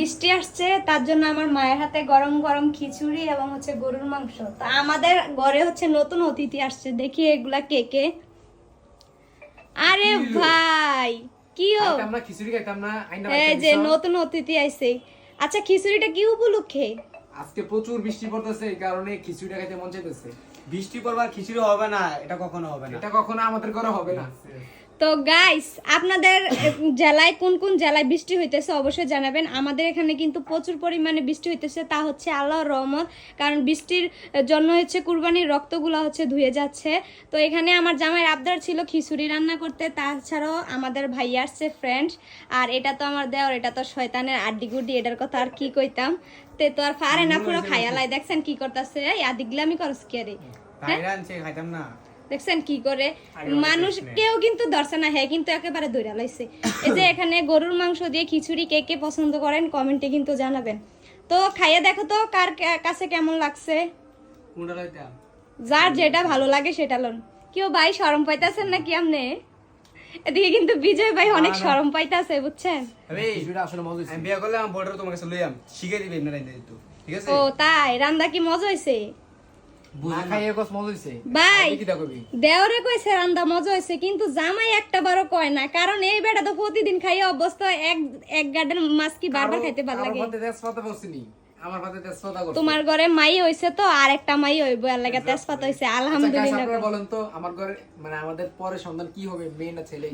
বৃষ্টি আসছে তার জন্য আমার মায়ের হাতে গরম গরম খিচুড়ি এবং হচ্ছে গরুর মাংস। তো আমাদের ঘরে হচ্ছে নতুন অতিথি আসছে দেখি এগুলা কে কে। আরে ভাই কি ও? খাইতাম খিচুড়ি খাইতাম না আইনা এই যে নতুন অতিথি আইছে। আচ্ছা খিচুড়িটা কি উপলক্ষে? আজকে প্রচুর বৃষ্টি পড়তেছে এই কারণে খিচুড়িটা খেতে মন চাইতেছে। বৃষ্টি পড়বার খিচুড়ি হবে না এটা কখনো হবে না। এটা কখনো আমাদের ঘরে হবে না। তো গাইস আপনাদের জেলায় কোন কোন জেলায় বৃষ্টি হইতেছে অবশ্যই জানাবেন। আমাদের এখানে কিন্তু প্রচুর পরিমাণে বৃষ্টি হইতেছে তা হচ্ছে আল্লাহর রহমত। কারণ বৃষ্টির জন্য হচ্ছে কুরবানির রক্তগুলো হচ্ছে ধুয়ে যাচ্ছে। তো এখানে আমার জামাইয়ের আবদার ছিল খিচুড়ি রান্না করতে তাছাড়াও আমাদের ভাই আসছে ফ্রেন্ডস আর এটা তো আমার দেওয়ার এটা তো শয়তানের আড্ডি গুড্ডি এটার কথা আর কি কইতাম। তে তো আর পারে না পুরো খাইয়ালাই দেখছেন কি করতেছে? আদিগুলামি করস কি আরে খাইতাম না। দেখছেন কি করে? মানুষ কেউ কিন্তু ধরছে না হ্যাঁ কিন্তু একেবারে ধরে লাইছে। এই যে এখানে গরুর মাংস দিয়ে খিচুড়ি কে কে পছন্দ করেন কমেন্টে কিন্তু জানাবেন। তো খাইয়ে দেখো তো কার কাছে কেমন লাগছে? যার যেটা ভালো লাগে সেটা লন। কেউ ভাই শরম পাইতাছেন নাকি আপনি? এদিকে কিন্তু বিজয় ভাই অনেক শরম পাইতেছে বুঝছেন? আরে খিচুড়িটা আসলে মজা হয়েছে আমি বিয়ে করলে আমার বড়টা তোমার কাছে লইয়াম শিখে দিবে রাইতে ঠিক আছে? ও তাই রান্দা কি মজা হয়েছে দেওরে কইছে রান্দা মজা হয়েছে কিন্তু জামাই একটা বারো কয় না। কারণ এই বেটা তো প্রতিদিন খাইয়ে অভ্যস্ত এক এক গার্ডেন মাছ কি বারবার খাইতে ভালো লাগে তোমার ঘরে মাই হইছে তো আর একটা মাই হইব আর লাগে তেজপাত হইছে আচ্ছা, আলহামদুলিল্লাহ আপনারা বলেন তো আমার ঘরে মানে আমাদের পরে সন্তান কি হবে মেয়ে না ছেলে?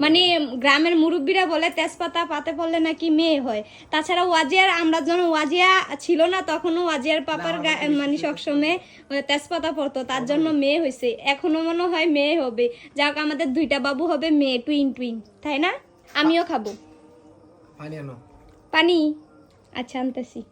মানে গ্রামের মুরব্বীরা বলে তেজপাতা পাতে পড়লে নাকি মেয়ে হয়। তাছাড়া ওয়াজিয়ার আমরা যখন ওয়াজিয়া ছিল না তখনও ওয়াজিয়ার পাপার মানে সবসময় তেজপাতা পড়তো তার জন্য মেয়ে হয়েছে এখনও মনে হয় মেয়ে হবে। যাক আমাদের দুইটা বাবু হবে মেয়ে টুইন টুইন তাই না? আমিও খাব। পানি আনো। পানি? আচ্ছা আনতেছি।